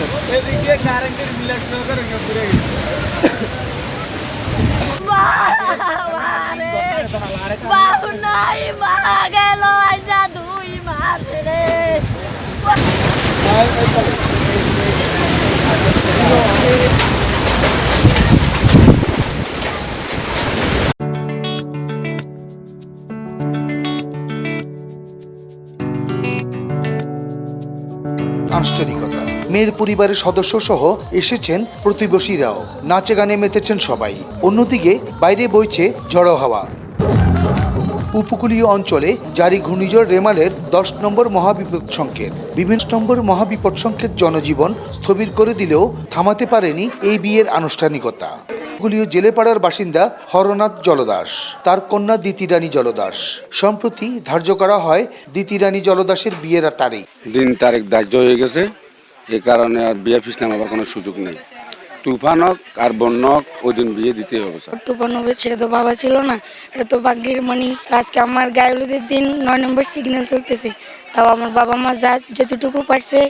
গেছে এদিকে কারেন্টের মিলার সহকারে ঘুরে গেছে বাহু নাই মা গেল আজা দুই মাস রে আশ্চর্য। মেয়ের পরিবারের সদস্য সহ এসেছেন প্রতিবেশীরাও। নাচে গানে মেতেছেন সবাই। অন্যদিকে বাইরে বইছে ঝড়ো হাওয়া। উপকূলীয় অঞ্চলে জারি ঘূর্ণিঝড় রেমালের দশ নম্বর মহাবিপদ সংকেত। বিভিন্ন নম্বর মহাবিপদ সংকেত জনজীবন স্থবির করে দিলেও থামাতে পারেনি এই বিয়ের আনুষ্ঠানিকতা। উপকূলীয় জেলেপাড়ার বাসিন্দা হরনাথ জলদাস, তার কন্যা দিতিরানী জলদাস। সম্প্রতি ধার্য করা হয় দিতিরানী জলদাসের বিয়ের তারিখ। দিন তারিখ ধার্য হয়ে গেছে। এই কারণে আর বিয়ে ফিস নামাবার কোনো সুযোগ নেই। তুফান হোক আর বন্য হোক, ওই দিন বিয়ে দিতে হবে তুফান হবে, সে তো বাবা ছিল না। এটা তো ভাগ্যের মনি। তো আজকে আমার গায়ে দিন নয় নম্বর সিগন্যাল চলতেছে। তাও আমার বাবা মা যা যেতটুকু পারছে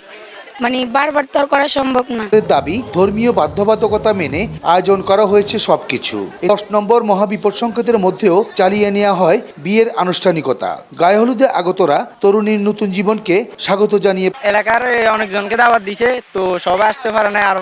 মানে বারবার তো আর করা সম্ভব না। এর দাবি ধর্মীয় বাধ্যবাধকতা মেনে আয়োজন করা হয়েছে সবকিছু। এই দশ নম্বর মহাবিপদ সংকেতের মধ্যেও চালিয়ে নেওয়া হয় বিয়ের আনুষ্ঠানিকতা। গায়ে হলুদে আগতরা তরুণীর নতুন জীবনকে স্বাগত জানিয়ে এলাকার অনেকজনকে দাওয়াত দিছে তো সবাই আসতে পারে না আর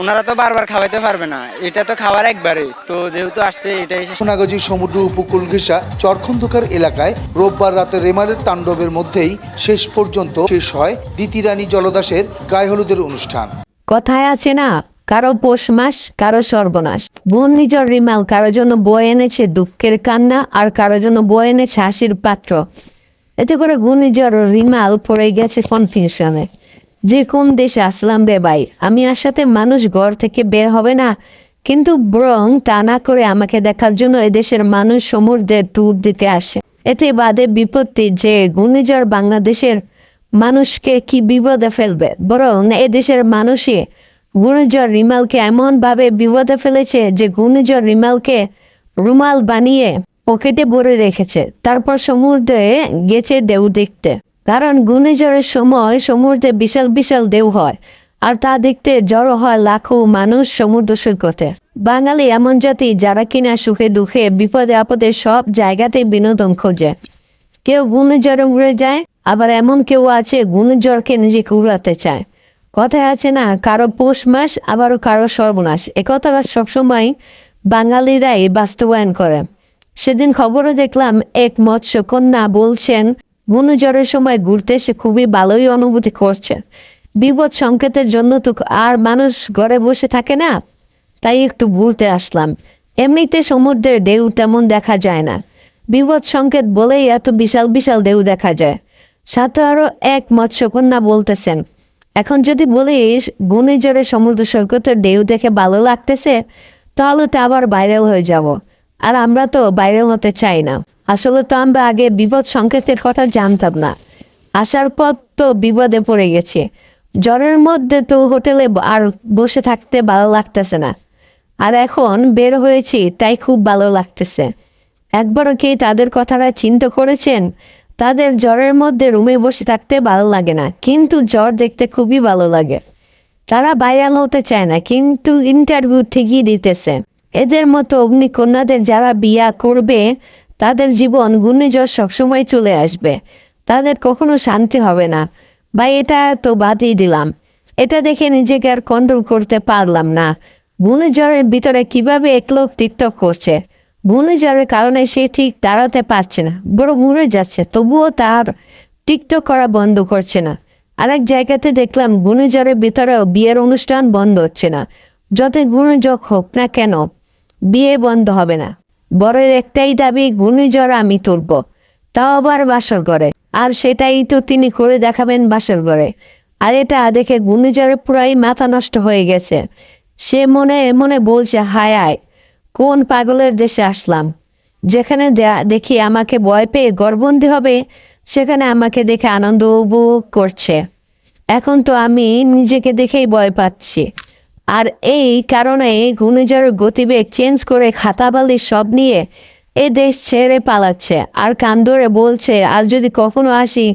ওনারা তো বারবার খাওয়াইতে পারবে না। এটা তো খাওয়ার একবারে। তো যেহেতু আসছে এটাই শেষ। সোনাগাজী সমুদ্র উপকূল ঘেঁষা চরখন্দকার এলাকায় রোববার রাতে রেমালের তাণ্ডবের মধ্যেই শেষ পর্যন্ত শেষ হয় দিতিরানী জলদাসের গায়ে হলুদের অনুষ্ঠান। কথায় আছে না কারও পৌষ মাস কারও সর্বনাশ। ঘূর্ণিঝড় রিমাল কারও জন্য বয়ে এনেছে দুঃখের কান্না আর কারও জন্য বয়ে এনেছে হাসির পাত্র। এতে করে ঘূর্ণিঝড় রিমাল পড়ে গেছে কনফিউশনে যে কোন দেশে আসলাম রে ভাই, আমি আর সাথে মানুষ ঘর থেকে বের হবে না। কিন্তু বরং তা না করে আমাকে দেখার জন্য এদেশের মানুষ সমুদ্রে ট্যুর দিতে আসে। এতে বাদে বিপত্তি যে ঘূর্ণিঝড় বাংলাদেশের মানুষকে কি বিপদে ফেলবে। বরং এদেশের মানুষই ঘূর্ণিঝড় রিমালকে এমনভাবে বিপদে ফেলেছে যে ঘূর্ণিঝড় রিমালকে রুমাল বানিয়ে পকেটে ভরে রেখেছে। তারপর সমুদ্রে গেছে ঢেউ দেখতে। কারণ ঘূর্ণিঝড়ের সময় সমুদ্রে বিশাল বিশাল ঢেউ হয়, আর তা দেখতে জড়ো হয় লাখো মানুষ সমুদ্র সৈকতে। বাঙালি এমন জাতি যারা কিনা সুখে দুঃখে, বিপদে আপদে সব জায়গাতেই বিনোদন খোঁজে। কেউ ঘূর্ণিঝড়ে উড়ে যায়, আবার এমন কেউ আছে ঘূর্ণিঝড়কে নিজেকে উড়াতে চায়। কথায় আছে না, কারও পৌষ মাস, আবারও কারও সর্বনাশ। একথাটা সবসময় বাঙালিরাই বাস্তবায়ন করে। সেদিন খবরে দেখলাম এক মৎস্যকন্যা বলছেন ঘূর্ণিঝড়ের সময় ঘুরতে সে খুবই ভালোই অনুভূতি করছে। বিপদ সংকেতের জন্য তো আর মানুষ ঘরে বসে থাকে না। তাই একটু ঘুরতে আসলাম। এমনিতে সমুদ্রের ঢেউ তেমন দেখা যায় না। বিপদ সংকেত বলেই এত বিশাল বিশাল ঢেউ দেখা যায়। সাথে আরও এক মৎস্যকন্যা বলতেছেন, এখন যদি বলিস ঘূর্ণিঝড়ে সমুদ্র সৈকতের ঢেউ দেখে ভালো লাগতেছে, তাহলে তো আবার ভাইরাল হয়ে যাব। আর আমরা তো বাইরে হতে চাই না। আসলে তো আমরা আগে বিপদ সংকেতের কথা জানতাম না। আসার পর তো বিপদে পড়ে গেছে। জ্বরের মধ্যে তো হোটেলে আর বসে থাকতে ভালো লাগতেছে না। আর এখন বের হয়েছি, তাই খুব ভালো লাগতেছে। একবারও কি তাদের কথাটা চিন্তা করেছেন? তাদের জ্বরের মধ্যে রুমে বসে থাকতে ভালো লাগে না, কিন্তু জ্বর দেখতে খুবই ভালো লাগে। তারা ভাইরাল হতে চায় না, কিন্তু ইন্টারভিউ ঠিকই দিতেছে। এদের মতো অগ্নিকন্যাদের যারা বিয়া করবে, তাদের জীবন ঘূর্ণিঝড় সবসময় চলে আসবে। তাদের কখনো শান্তি হবে না। বা এটা তো বাদই দিলাম। এটা দেখে নিজেকে আর কন্ট্রোল করতে পারলাম না। ঘূর্ণিঝড়ের ভিতরে কীভাবে এক লোক টিকটক করছে? ঘূর্ণিঝড়ের কারণে সে ঠিক দাঁড়াতে পারছে না বড় মরে যাচ্ছে। তবুও তার টিকটক করা বন্ধ করছে না। আরেক জায়গাতে দেখলাম, ঘূর্ণিঝড়ের ভিতরেও বিয়ের অনুষ্ঠান বন্ধ হচ্ছে না। যত ঘূর্ণিঝড় হোক না কেন বিয়ে বন্ধ হবে না। বরের একটাই দাবি, ঘূর্ণিঝড় আমি তুলব। তাও আবার বাসর করে আর সেটাই তো তিনি করে দেখাবেন বাসর করে আর এটা দেখে ঘূর্ণিঝড়ে পুরাই মাথা নষ্ট হয়ে গেছে। সে মনে মনে বলছে, হায় আয় কোন পাগলের দেশে আসলাম? যেখানে দেখি আমাকে ভয় পেয়ে গর্বন্দি হবে, সেখানে আমাকে দেখে আনন্দ উপভোগ করছে। এখন তো আমি নিজেকে দেখেই ভয় পাচ্ছি। আর এই কারণে ঘূর্ণিঝড়ের গতিবেগ চেঞ্জ করে খাতাবালি সব নিয়ে এ দেশ ছেড়ে পালাচ্ছে। আর কান ধরে বলছে, আর যদি কখনো আসি,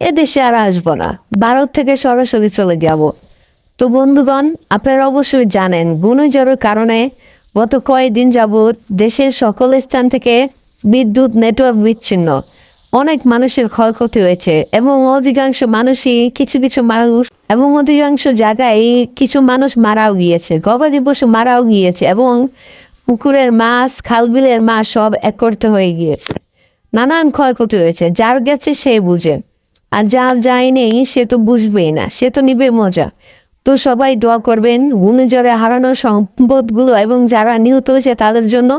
এ দেশে আর আসব না। ভারত থেকে সরাসরি চলে যাব। তো বন্ধুগণ, আপনারা অবশ্যই জানেন, ঘূর্ণিঝড়ের কারণে গত কয়েকদিন যাবৎ দেশের সকল স্থান থেকে বিদ্যুৎ নেটওয়ার্ক বিচ্ছিন্ন। অনেক মানুষের ক্ষয়ক্ষতি হয়েছে এবং অধিকাংশ মানুষই কিছু কিছু মানুষ এবং অধিকাংশ জায়গায় কিছু মানুষ মারাও গিয়েছে। গবাদি পশু মারাও গিয়েছে এবং পুকুরের মাছ, খালবিলের মাছ সব একত্রিত হয়ে গিয়েছে। নানান ক্ষয়ক্ষতি হয়েছে, যার গেছে সে বুঝে। আর যার নেই, সে তো বুঝবেই না, সে তো নিবে মজা। তো সবাই দোয়া করবেন, ঘূর্ণিঝড়ে হারানো সম্পদগুলো এবং যারা নিহত হয়েছে তাদের জন্য